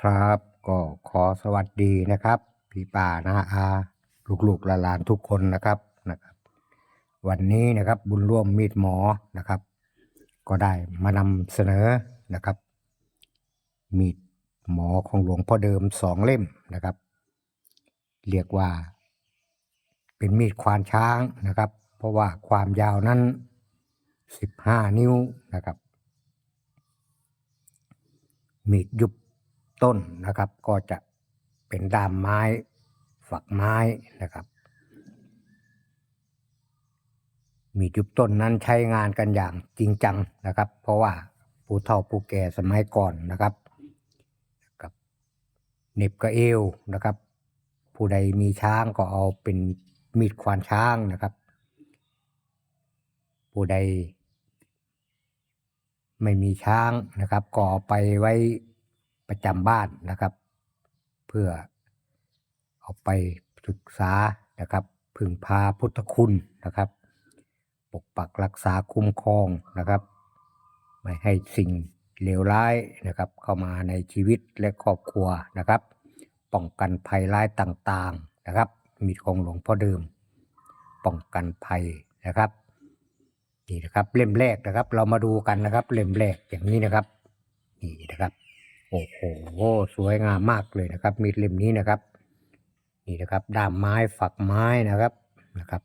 ครับ ก็ขอสวัสดีนะครับ พี่ป่านะอา ลูกๆหลานๆทุกคนนะครับนะครับ วันนี้นะครับบุญร่วมมีดหมอนะครับ ก็ได้มานำเสนอนะครับ มีดหมอของหลวงพ่อเดิมสองเล่มนะครับ เรียกว่า เป็นมีดควานช้างนะครับ เพราะว่าความยาวนั้นสิบห้านิ้วนะครับ มีดยุบ ต้นนะครับ ก็จะเป็นด้ามไม้ ฝักไม้นะครับ มีดยุบต้นนั้นใช้งานกันอย่างจริงจังนะครับ เพราะว่าผู้เฒ่าผู้แก่สมัยก่อนนะครับกับเน็บกระเอวนะครับ ผู้ใดมีช้างก็เอาเป็นมีดควานช้างนะครับ ผู้ใดไม่มีช้างนะครับ ก็เอาไปไว้ ประจำบ้านนะครับ เพื่อเอาไปศึกษานะครับ พึ่งพาพุทธคุณนะครับ ปกปักรักษาคุ้มครองนะครับ ไม่ให้สิ่งเลวร้ายนะครับ เข้ามาในชีวิตและครอบครัวนะครับ ป้องกันภัยร้ายต่างๆนะครับ มีของหลวงพ่อเดิม ป้องกันภัยนะครับนี่นะครับเล่มแรกนะครับ เรามาดูกันนะครับ เล่มแรกอย่างนี้นะครับ นี่นะครับ โอ้โหสวยงามมากเลยนะครับ มีดเล่มนี้นะครับ นี่นะครับด้ามไม้ฝักไม้นะครับนะครับ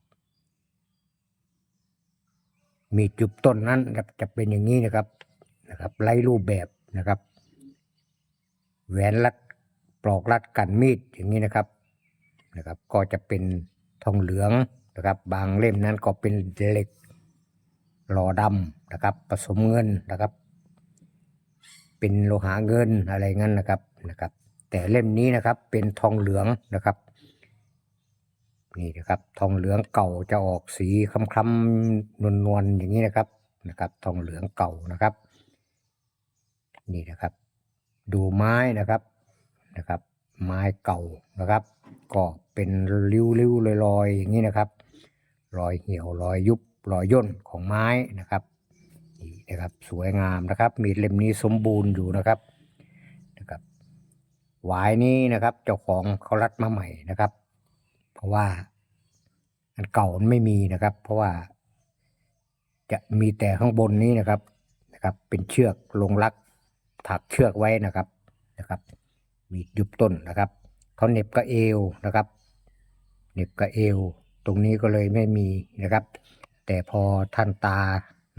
มีจุบต้นนั้นจะเป็นอย่างนี้นะครับนะครับไล่รูปแบบนะครับ แหวนรัดปลอกรัดกันมีดอย่างนี้นะครับนะครับ ก็จะเป็นทองเหลืองนะครับ บางเล่มนั้นก็เป็นเหล็กหล่อดำนะครับ ผสมเงินนะครับ เป็นโลหะเงินอะไรงั้นนะครับนะครับ แต่เล่มนี้นะครับเป็นทองเหลืองนะครับ นี่นะครับ ทองเหลืองเก่าจะออกสีคล้ำๆนวลๆอย่างนี้นะครับนะครับ ทองเหลืองเก่านะครับ นี่นะครับ ดูไม้นะครับนะครับ ไม้เก่านะครับ ก็เป็นริ้วๆลอยๆอย่างนี้นะครับ รอยเหี่ยวรอยยุบรอยย่นของไม้นะครับ นี่นะครับสวยงามนะครับ มีดเล่มนี้สมบูรณ์อยู่นะครับนะครับหวายนี้นะครับ เจ้าของเขารัดมาใหม่นะครับ เพราะว่าอันเก่ามันไม่มีนะครับ เพราะว่า จะมีแต่ข้างบนนี้นะครับนะครับ เป็นเชือกลงรักถักเชือกไว้นะครับนะครับ มีดยุบต้นนะครับเขาเน็บกระเอวนะครับเน็บกระเอว ตรงนี้ก็เลยไม่มีนะครับ แต่พอท่านตา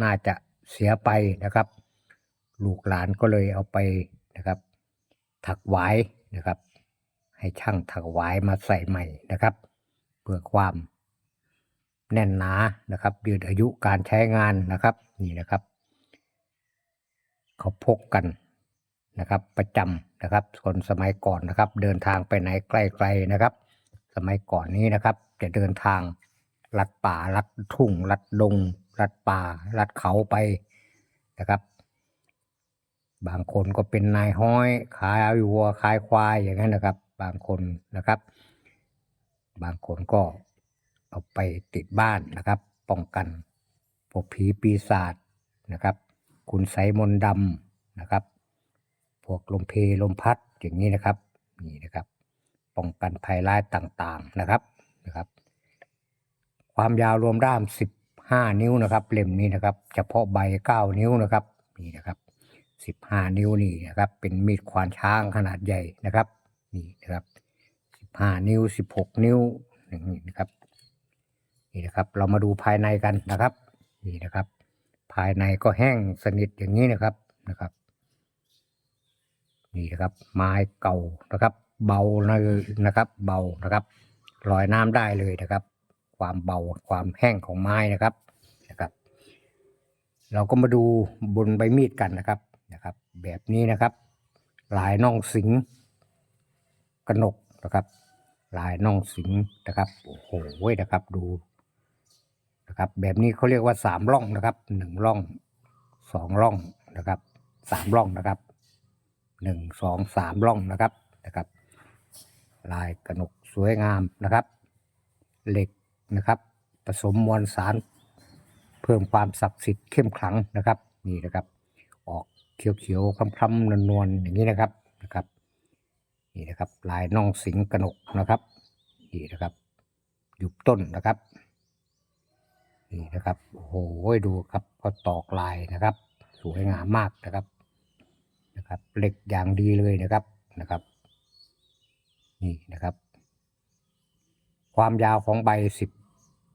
น่าจะ เสียไปนะครับ ลูกหลานก็เลยเอาไปนะครับ ถักไว้นะครับ ให้ช่างถักไว้มาใส่ใหม่นะครับ เพื่อความแน่นหนานะครับยืดอายุการใช้งานนะครับนี่นะครับเขาพกกันนะครับ ประจำนะครับคนสมัยก่อนนะครับ เดินทางไปไหนไกลๆนะครับ สมัยก่อนนี้นะครับ จะเดินทางลัดป่าลัดทุ่งลัดดง ลัดป่าลัดเขาไปนะครับ บางคนก็เป็นนายห้อยขายวัวขายควายอย่างนั้นนะครับ บางคนนะครับ บางคนก็เอาไปติดบ้านนะครับ ป้องกันพวกผีปีศาจนะครับ คุณไสมนดำนะครับ พวกลมเพลลมพัดอย่างนี้นะครับนี่นะครับ ป้องกันภัยร้ายต่างๆนะครับนะครับ ความยาวรวมด้าม 15นิ้วนะครับเล่มนี้นะครับ เฉพาะใบ9นิ้วนะครับนี่นะครับ15นิ้วนี่นะครับ เป็นมีดควานช้างขนาดใหญ่นะครับนี่นะครับ15นิ้ว16นิ้วอย่งนี้นะครับนี่นะครับ เรามาดูภายในกันนะครับนี่นะครับ ภายในก็แห้งสนิทอย่างนี้นะครับนะครับ นี่นะครับ ไม้เก่านะครับ เบาเลยนะครับ เบานะครับลอยน้ำได้เลยนะครับ ความเบาความแห้งของไม้นะครับ เราก็มาดูบนใบมีดกันนะครับนะครับ แบบนี้นะครับลายน่องสิงกระหนกนะครับ ลายน่องสิงนะครับโอ้โหนะครับดูนะครับ แบบนี้เขาเรียกว่าสามร่องนะครับหนึ่งร่องสองร่องนะครับสามร่องนะครับหนึ่งสองสามร่องนะครับนะครับ ลายกระหนกสวยงามนะครับ เหล็กนะครับ ผสมมวลสาร เพิ่มความศักดิ์สิทธิ์เข้มขลังนะครับนี่นะครับ ออกเขียวๆคล้ำๆนวลๆอย่างนี้นะครับนะครับนี่นะครับ ลายน่องสิงกนกนะครับนี่นะครับยุบต้นนะครับนี่นะครับโอ้โหดูครับก็ตอกลายนะครับ สวยงามมากนะครับนะครับเหล็กอย่างดีเลยนะครับนะครับนี่นะครับ ความยาวของใบสิบ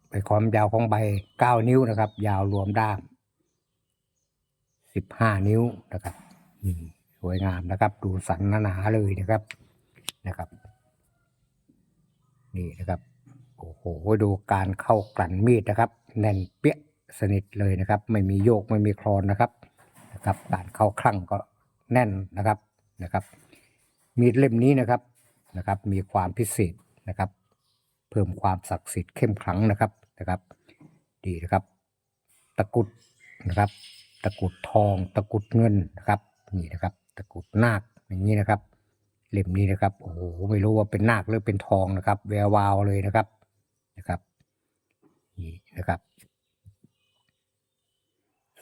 ไปความยาวของใบเก้านิ้วนะครับ ยาวรวมด้ามสิบห้านิ้วนะครับสวยงามนะครับ ดูสันหนาเลยนะครับนะครับ นี่นะครับโอ้โหดูการเข้ากลั่นมีดนะครับ แน่นเปี้ยสนิทเลยนะครับ ไม่มีโยกไม่มีคลอนนะครับนะครับ การเข้าคลั่งก็แน่นนะครับนะครับ มีดเล่มนี้นะครับนะครับ มีความพิเศษนะครับ เพิ่มความศักดิ์สิทธิ์เข้มขลังนะครับนะครับ ดีนะครับ ตะกุดนะครับ ตะกุดทอง ตะกุดเงินนะครับนี่นะครับ ตะกุดนาคอย่างนี้นะครับเล่มนี้นะครับโอ้โหไม่รู้ว่าเป็นนาคหรือเป็นทองนะครับ แวววาวเลยนะครับนะครับนี่นะครับ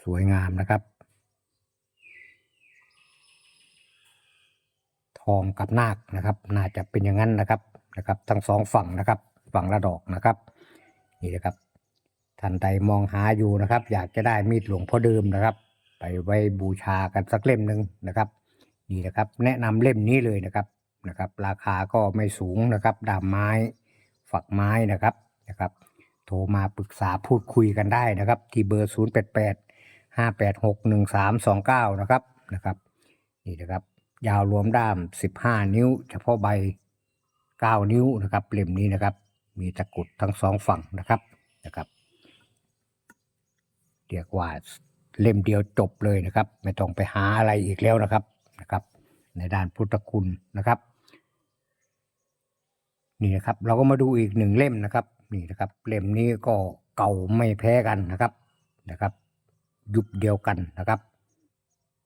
สวยงามนะครับ ทองกับนาคนะครับ น่าจะเป็นอย่างนั้นนะครับนะครับ ทั้งสองฝั่งนะครับ ฝั่งละดอกนะครับ นี่นะครับท่านใดมองหาอยู่นะครับ อยากจะได้มีดหลวงพ่อเดิมนะครับ ไปไว้บูชากันสักเล่มหนึ่งนะครับ นี่นะครับ แนะนำเล่มนี้เลยนะครับนะครับ ราคาก็ไม่สูงนะครับดามไม้ฝักไม้นะครับนะครับ โทรมาปรึกษาพูดคุยกันได้นะครับ ที่เบอร์ 0 8 8 5 8 6 1 3 2 9 นะครับนะครับนี่นะครับ ยาวรวมด้าม 15 นิ้ว เฉพาะใบ 9 นิ้วนะครับเล่มนี้นะครับ มีตะกุดทั้งสองฝั่งนะครับนะครับเรียกว่าเล่มเดียวจบเลยนะครับ ไม่ต้องไปหาอะไรอีกแล้วนะครับนะครับ ในด้านพุทธคุณนะครับ นี่นะครับ เราก็มาดูอีกหนึ่งเล่มนะครับ นี่นะครับ เล่มนี้ก็เก่าไม่แพ้กันนะครับนะครับ ยุบเดียวกันนะครับ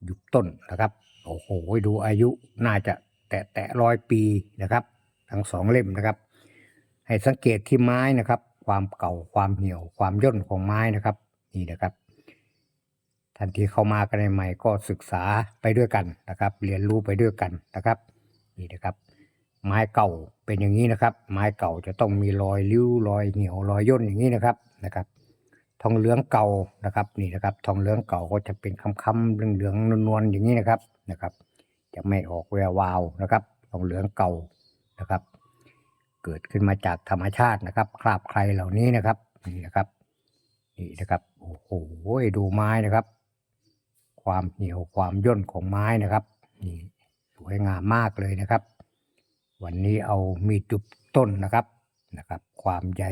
ยุบต้นนะครับโอ้โหดูอายุน่าจะแตะแตะร้อยปีนะครับ ทั้งสองเล่มนะครับ ให้สังเกตที่ไม้นะครับ ความเก่าความเหี่ยวความย่นของไม้นะครับ นี่นะครับทันทีเข้ามากันใหม่ก็ศึกษาไปด้วยกันนะครับ เรียนรู้ไปด้วยกันนะครับ นี่นะครับ ไม้เก่าเป็นอย่างนี้นะครับ ไม้เก่าจะต้องมีรอยริ้วรอยเหี่ยวรอยย่นอย่างนี้นะครับนะครับ ทองเหลืองเก่านะครับ นี่นะครับ ทองเหลืองเก่าก็จะเป็นค้ำๆเหลืองๆนวลๆอย่างนี้นะครับนะครับ จะไม่ออกแวววาวนะครับ ทองเหลืองเก่านะครับ กิดขึ้นมาจากธรรมชาตินะครับคราบใครเหล่านี้นะครับนี่นะครับนี่นะครับโอ้โหดูไม้นะครับ ความเหี่ยวความย่นของไม้นะครับนี่สวยงามมากเลยนะครับ วันนี้เอามีดจุบต้นนะครับนะครับ ความใหญ่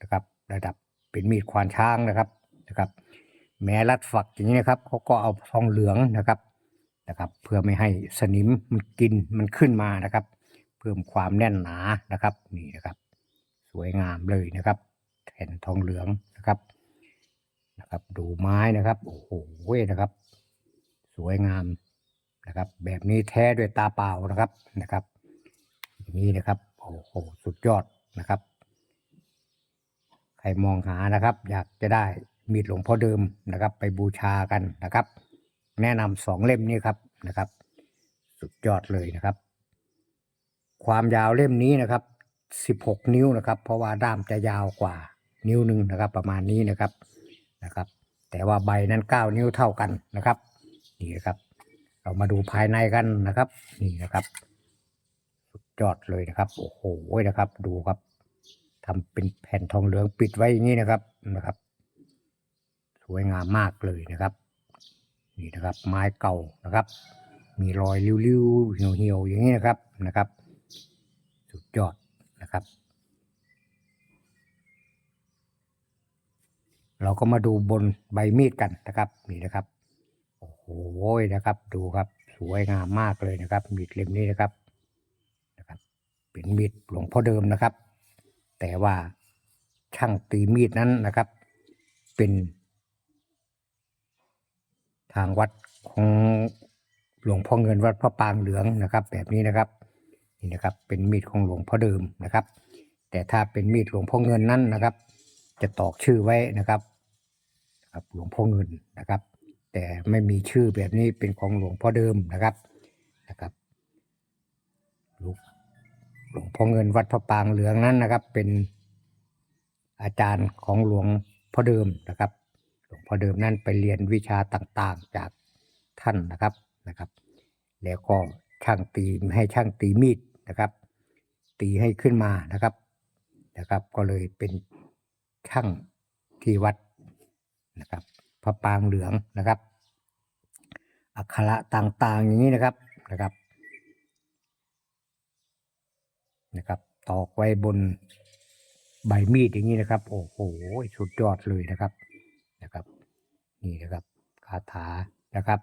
นะครับ ระดับเป็นมีดควานช้างนะครับนะครับ แม้รัดฝักอย่างนี้นะครับเขาก็เอาทองเหลืองนะครับนะครับ เพื่อไม่ให้สนิมมันกินมันขึ้นมานะครับ เพิ่มความแน่นหนานะครับนี่นะครับ สวยงามเลยนะครับแผ่นทองเหลืองนะครับนะครับ ดูไม้นะครับโอ้โหนะครับ สวยงามนะครับ แบบนี้แท้ด้วยตาเปล่านะครับนะครับนี้นะครับโอ้โหสุดยอดนะครับ ใครมองหานะครับ อยากจะได้มีดหลวงพ่อเดิมนะครับ ไปบูชากันนะครับ แนะนำสองเล่มนี้ครับนะครับ สุดยอดเลยนะครับ ความยาวเล่มนี้นะครับ 16 นิ้วนะครับ เพราะว่าด้ามจะยาวกว่านิ้วหนึ่งนะครับ ประมาณนี้นะครับนะครับ แต่ว่าใบนั้น 9 นิ้วเท่ากันนะครับนี่นะครับ เรามาดูภายในกันนะครับ นี่นะครับสุดยอดเลยนะครับโอ้โหนะครับ ดูครับทำเป็นแผ่นทองเหลืองปิดไว้อย่างนี้นะครับนะครับ สวยงามมากเลยนะครับนี่นะครับ ไม้เก่านะครับ มีรอยริ้วๆเหี่ยวๆอย่างนี้นะครับนะครับ สุดยอดนะครับ เราก็มาดูบนใบมีดกันนะครับนี่นะครับโอ้โหนะครับ ดูครับสวยงามมากเลยนะครับ มีดเล่มนี้นะครับนะครับ เป็นมีดหลวงพ่อเดิมนะครับ แต่ว่าช่างตีมีดนั้นนะครับ เป็น ทางวัดของหลวงพ่อเงินวัดพระปางเหลืองนะครับ แบบนี้นะครับ นี่นะครับเป็นมีดของหลวงพ่อเดิมนะครับ แต่ถ้าเป็นมีดหลวงพ่อเงินนั้นนะครับ จะตอกชื่อไว้นะครับครับหลวงพ่อเงินนะครับ แต่ไม่มีชื่อแบบนี้เป็นของหลวงพ่อเดิมนะครับนะครับลูกหลวงพ่อเงินวัดพระปรางเหลืองนั้นนะครับ เป็นอาจารย์ของหลวงพ่อเดิมนะครับ หลวงพ่อเดิมนั้นไปเรียนวิชาต่างๆจากท่านนะครับนะครับ แล้วก็ช่างตีให้ช่างตีมีด นะครับ ตีให้ขึ้นมานะครับนะครับ ก็เลยเป็นช่างที่วัดนะครับพระปางเหลืองนะครับ อักขระต่างๆอย่างนี้นะครับนะครับนะครับ ตอกไว้บนใบมีดอย่างนี้นะครับ โอ้โหสุดยอดเลยนะครับนะครับ นี่นะครับคาถานะครับ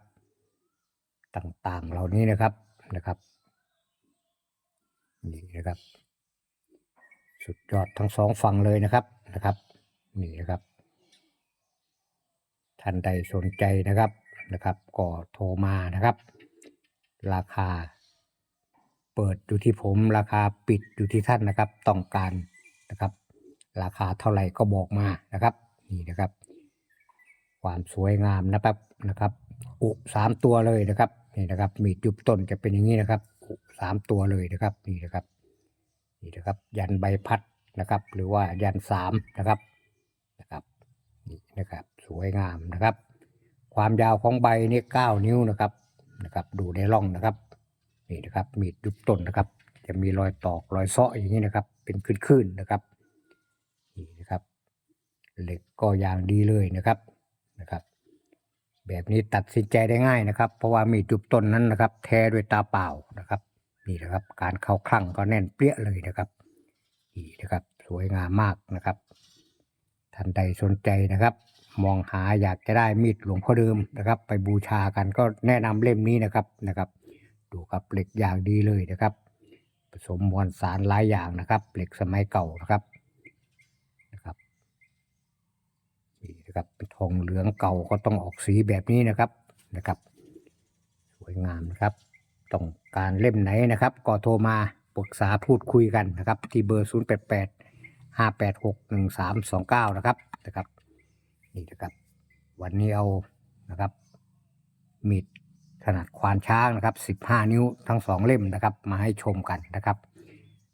ต่างๆเหล่านี้นะครับนะครับ นี่นะครับ สุดยอดทั้งสองฝั่งเลยนะครับนะครับ นี่นะครับ ท่านใดสนใจนะครับนะครับ ก็โทรมานะครับ ราคา เปิดอยู่ที่ผมราคาปิดอยู่ที่ท่านนะครับ ต้องการนะครับ ราคาเท่าไหร่ก็บอกมานะครับ นี่นะครับ ความสวยงามนะครับนะครับอุสามตัวเลยนะครับ นี่นะครับมีดยุบต้นจะเป็นอย่างนี้นะครับสามตัวเลยนะครับนี่นะครับนี่นะครับ ยันใบพัดนะครับ หรือว่ายันสามนะครับนะครับนี่นะครับ สวยงามนะครับ ความยาวของใบนี่เก้านิ้วนะครับนะครับ ดูในร่องนะครับนี่นะครับ มีดยุบต้นนะครับ จะมีรอยตอกรอยเซาะอย่างนี้นะครับ เป็นคลื่นๆนะครับนี่นะครับเหล็กก็อย่างดีเลยนะครับ แบบนี้ตัดสินใจได้ง่ายนะครับ เพราะว่ามีดจุบต้นนั้นนะครับ แท้ด้วยตาเปล่านะครับ นี่นะครับ การเข้าคลั่งก็แน่นเปี้ยเลยนะครับนี่นะครับ สวยงามมากนะครับ ท่านใดสนใจนะครับ มองหาอยากจะได้มีดหลวงพ่อเดิมนะครับ ไปบูชากันก็แนะนำเล่มนี้นะครับนะครับ ดูครับเหล็กอย่างดีเลยนะครับ ผสมมวลสารหลายอย่างนะครับ เหล็กสมัยเก่านะครับ นะครับทองเหลืองเก่าก็ต้องออกสีแบบนี้นะครับนะครับ สวยงามนะครับ ต้องการเล่มไหนนะครับ ก็โทรมาปรึกษาพูดคุยกันนะครับ ที่เบอร์ 0 8 8 5 8 6 1 3 2 9 นะครับนะครับ นี่นะครับ วันนี้เอานะครับมีดขนาดควานช้างนะครับ 15 นิ้วทั้งสองเล่มนะครับ มาให้ชมกันนะครับ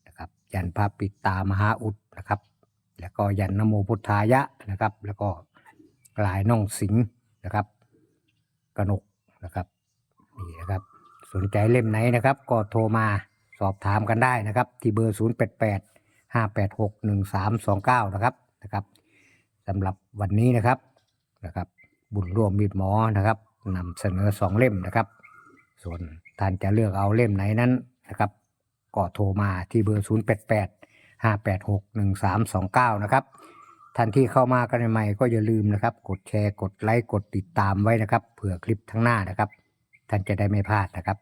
นะครับ ยันพระปิดตามหาอุดนะครับ แล้วก็ยันนโมพุทธายะนะครับ แล้วก็ ลายน่องสิงนะครับกระหนกนะครับนี่นะครับ สนใจเล่มไหนนะครับ ก็โทรมาสอบถามกันได้นะครับ ที่เบอร์ 0 8 8 5 8 6 1 3 2 9 นะครับนะครับสำหรับวันนี้นะครับนะครับ บุญร่วมมีดหมอนะครับนำเสนอสองเล่มนะครับ ส่วนท่านจะเลือกเอาเล่มไหนนั้นนะครับ ก็โทรมาที่เบอร์ 0 8 8 5 8 6 1 3 2 9 นะครับ ท่านที่เข้ามากันใหม่ก็อย่าลืมนะครับ กดแชร์กดไลค์กดติดตามไว้นะครับเผื่อคลิปทั้งหน้านะครับ ท่านจะได้ไม่พลาดนะครับ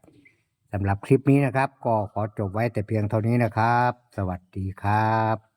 สำหรับคลิปนี้นะครับ ก็ขอจบไว้แต่เพียงเท่านี้นะครับ สวัสดีครับ